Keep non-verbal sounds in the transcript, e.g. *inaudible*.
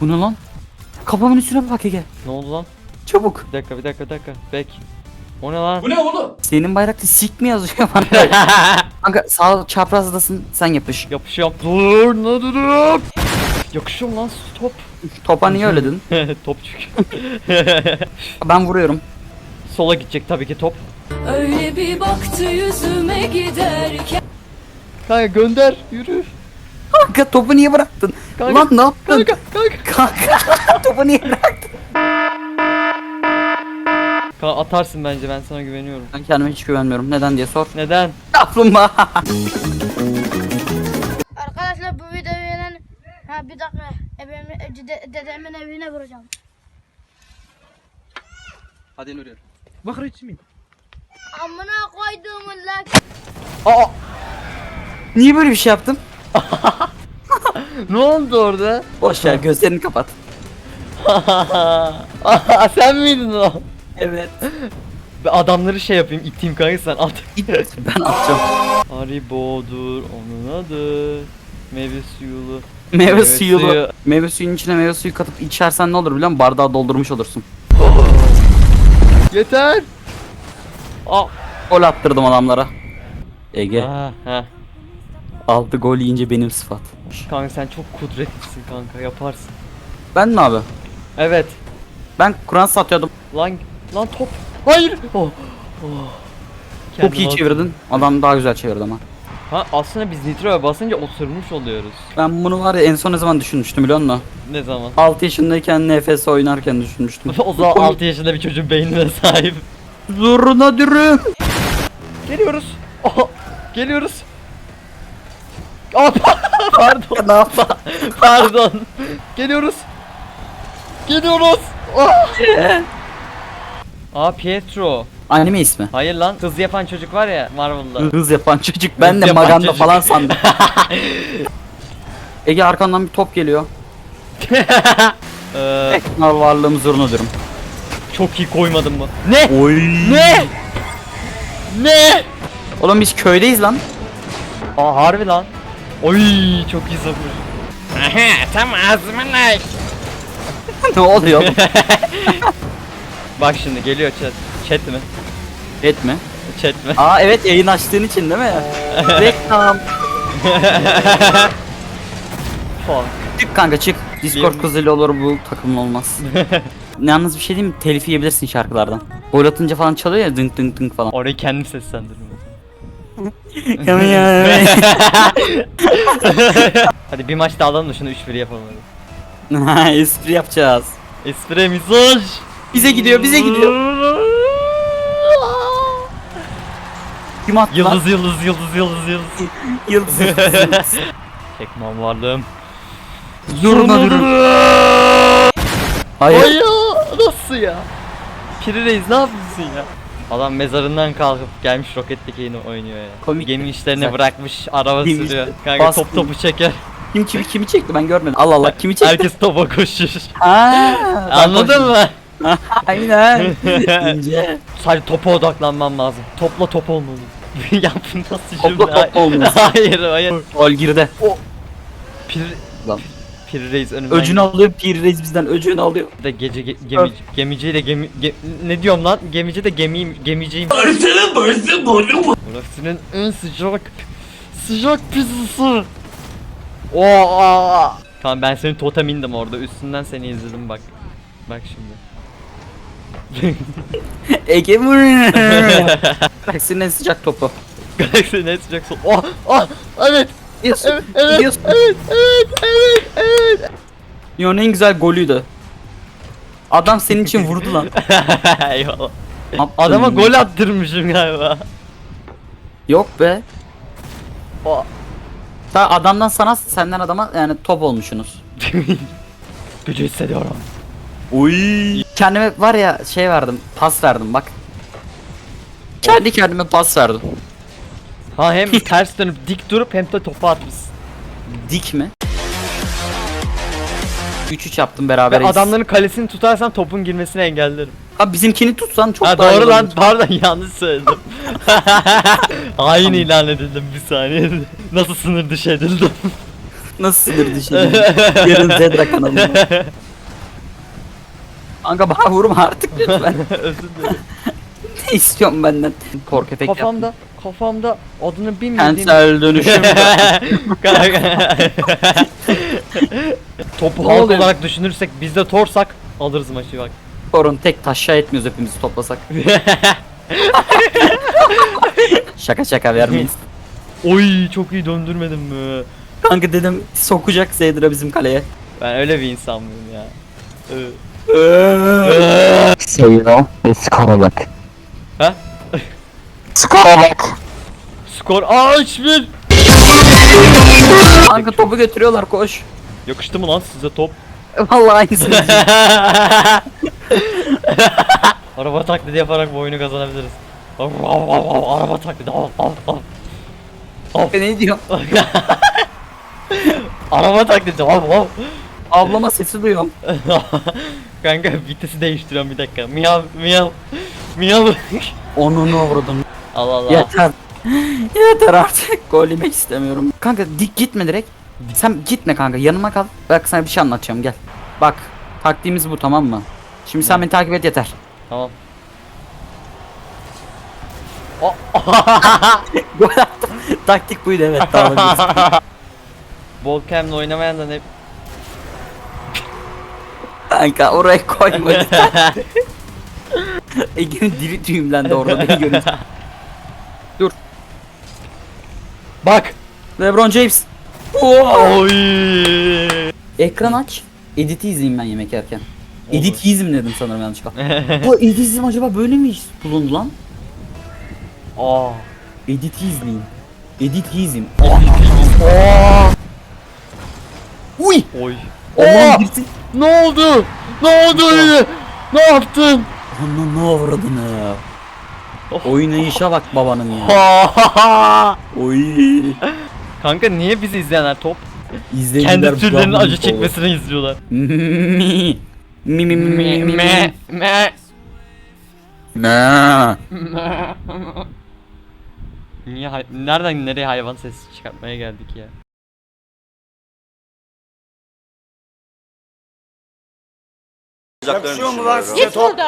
Bu ne lan? Kafamın üstüne bak Ege. Ne oldu lan? Çabuk. Bir dakika bir dakika bir dakika. Bek. O ne lan? Senin bayrakta sik mi yazıyor bana? *laughs* Kanka sağ çaprazdasın sen yapış. Yapışıyorum. Dur ne durup. Yakışıyor lan stop. Topa niye öyle dedin? *laughs* top çünkü. *laughs* Ben vuruyorum. Sola gidecek tabii ki top. Öyle bir baktı yüzüme giderken Kanka gönder yürü. Kanka topu niye bıraktın? Kanka, Lan ne yaptın? Kanka kanka. Kanka *laughs* topu niye bıraktın? Kanka atarsın bence ben sana güveniyorum. Ben kendime hiç güvenmiyorum. Neden diye sor. Neden? Kaplumbağa. Arkadaşlar bu videoyu beğenen ha bir dakika ebemin, dede, dedemin evine vuracağım. Hadi Nuriye. Amına koyduğumun lan. Aa! Niye böyle bir şey yaptım? *laughs* ne oldu orada? Boş ver gözlerini kapat. *laughs* Sen miydin o? Evet. Ben adamları şey yapayım iteyim kanka sen at. Ben atacağım. *laughs* Haribo'dur onun adı. Meyve suyulu. Meyve, meyve suyu. suyu. Meyve suyunun içine meyve suyu katıp içersen ne olur biliyor musun? Bardağı doldurmuş olursun. Yeter. Aa, gol attırdım adamlara. Ege. Aa. 6 gol yiyince benim sıfat. Kanka sen çok kudretlisin kanka yaparsın. Ben mi abi? Evet. Ben Kur'an satıyordum. Lan lan top. Hayır. Oh. oh. Çok iyi çevirdin. Adam daha güzel çevirdi ama. Ha aslında biz nitroya basınca oturmuş oluyoruz. Ben bunu var ya en son ne zaman düşünmüştüm biliyor musun? Ne zaman? 6 yaşındayken NFS oynarken düşünmüştüm. *laughs* o zaman 6 yaşında bir çocuğun beynine sahip. Zoruna dürüm. Geliyoruz. Aha, geliyoruz. Aa, *laughs* pardon. ne yapma? Pardon. Geliyoruz. Geliyoruz. Oh. Aa Pietro. Anime ismi. Hayır lan hız yapan çocuk var ya Marvel'da. Hız yapan çocuk. Ben Hız de yapan Maganda çocuk. falan sandım. *laughs* Ege arkandan bir top geliyor. *laughs* Ee, Tekrar varlığım zoruna dürüm. çok iyi koymadın mı? Ne? Oy. Ne? Ne? Oğlum biz köydeyiz lan. Aa harbi lan. Oy çok iyi sabır. Tam ağzıma like. *laughs* ne oluyor oğlum? *laughs* Bak şimdi geliyor chat. Chat mi? Etme. Chat mi? Aa evet yayın açtığın için değil mi? *laughs* Reklam. Falan. Çık kanka çık. Discord Bir- kızıyla olur bu takımın olmaz. Yalnız bir şey diyeyim mi? Telif yiyebilirsin şarkılardan. Gol atınca falan çalıyor ya dınk dınk dınk falan. Orayı kendim seslendirme. *laughs* Hadi bir maç daha alalım da şunu 3-1 yapalım hadi. Espri yapacağız. Espre misaj. Bize gidiyor bize gidiyor. Kim attı lan? Yıldız yıldız yıldız yıldız yıldız. *laughs* Yıldız. Yıldız. Çekmem varlığım. Zoruna dürüm. Hayır. Ay ya nasıl ya? Piri Reis ne yapıyorsun ya? Adam mezarından kalkıp gelmiş roketteki yeni oynuyor ya. Komik. Gemi işlerini Güzel. bırakmış araba Gemi sürüyor. işleri. Kanka Bastım. top topu çeker. Kim kimi kimi çekti ben görmedim. Allah Allah kimi çekti? Herkes topa koşuyor. Ha, ben Anladın koştum. mı? Aynen. *laughs* İnce. Sadece topa odaklanman lazım. Topla top olmalı. *laughs* ya bu nasıl Topla cümle? top olmaz. *laughs* hayır hayır. Gol girdi. Pir, Lan. Pir Reis önümden Öcünü alıyor. Pir Reis bizden öcünü alıyor. de gece ge, gemi, gemiciyle gemi ge- ne diyorum lan? Gemici de gemiyim, gemiciyim. Burasının en sıcak sıcak pizzası. Oo! Tamam ben senin totem indim orada. Üstünden seni izledim bak. Bak şimdi. *laughs* Ege vur. Galaksinin *laughs* en sıcak topu. Galaxy'nin en sıcak sol. Oh! Oh! Evet! Gidiyorsun. Evet! Evet! Gidiyorsun. Evet! Evet! Evet! Evet! Dünyanın en güzel golüydü. Adam senin için vurdu lan. *laughs* Eyvallah. Adama gol attırmışım galiba. Yok be. O Ta adamdan sana senden adama yani top olmuşsunuz. *laughs* gücü hissediyorum. Uy. Kendime var ya şey verdim. Pas verdim bak. Kendi kendime pas verdim. Ha hem ters dönüp dik durup hem de topu atmışsın. Dik mi? 3-3 yaptım Ve beraber. adamların kalesini tutarsan topun girmesini engellerim. Abi bizimkini tutsan çok ha daha iyi doğru lan olur. pardon *laughs* yanlış söyledim. *laughs* Hain ilan edildim bir saniye. *laughs* Nasıl sınır dışı edildim. Nasıl sinirdi şimdi? Yarın Zedra kanalında. Kanka bana vurma artık lütfen. Özür dilerim. ne istiyorsun benden? Kork efekt Kafamda, kafamda adını bilmediğim... Kentsel dönüşüm. Kanka. *laughs* Topu halk oluyor? olarak düşünürsek biz de torsak alırız maçı bak. Korun tek taşa etmiyoruz hepimizi toplasak. *laughs* şaka şaka vermeyiz. Oy çok iyi döndürmedim mi? Kanka dedim sokacak Zedra bizim kaleye. Ben öyle bir insan mıyım ya? So you know, skora bak. Ha? Skora bak. Skor aa 3-1. Kanka topu götürüyorlar koş. Yakıştı mı lan size top? *laughs* Vallahi aynısını. Araba taklidi yaparak bu oyunu kazanabiliriz. Araba taklidi. ne diyor? *laughs* Araba taklidi. Ablama sesi duyuyorum. *laughs* Kanka vitesi değiştiriyorum bir dakika. Miyav miyav. Miyav. Onu ne vurdum. Allah Allah. Yeter. *laughs* Yeter artık. Gol yemek istemiyorum. Kanka dik gitme direkt. Sen gitme kanka yanıma kal. Bak sana bir şey anlatacağım gel. Bak taktiğimiz bu tamam mı? Şimdi sen beni takip et yeter. Tamam. *laughs* Gol attım. Taktik buydu evet tamam. Volcam'la *laughs* oynamayan da ne? kanka oraya koyma lütfen. Ege'nin diri düğümlendi orada beni görünce. Bak. Lebron James. Oy. Ekran aç. Edit'i izleyeyim ben yemek yerken. Editizm dedim sanırım yanlışlıkla. *laughs* Bu editizm acaba böyle mi bulundu lan? Aa. Edit'i izleyeyim. Editizm. Aa. Uy! Oy. Girsin. Ne oldu? Ne oldu öyle? Ne yaptın? Anla ne avradını. Oh. Oynayışa bak babanın ya. *laughs* Oy. Kanka niye bizi izleyenler top? İzleyiciler Kendi türlerinin acı çekmesini izliyorlar. Mi mi mi mi mi mi Me me. me. Niye hay- nereden nereye hayvan sesi çıkartmaya geldik ya? Yakışıyor mu lan size top?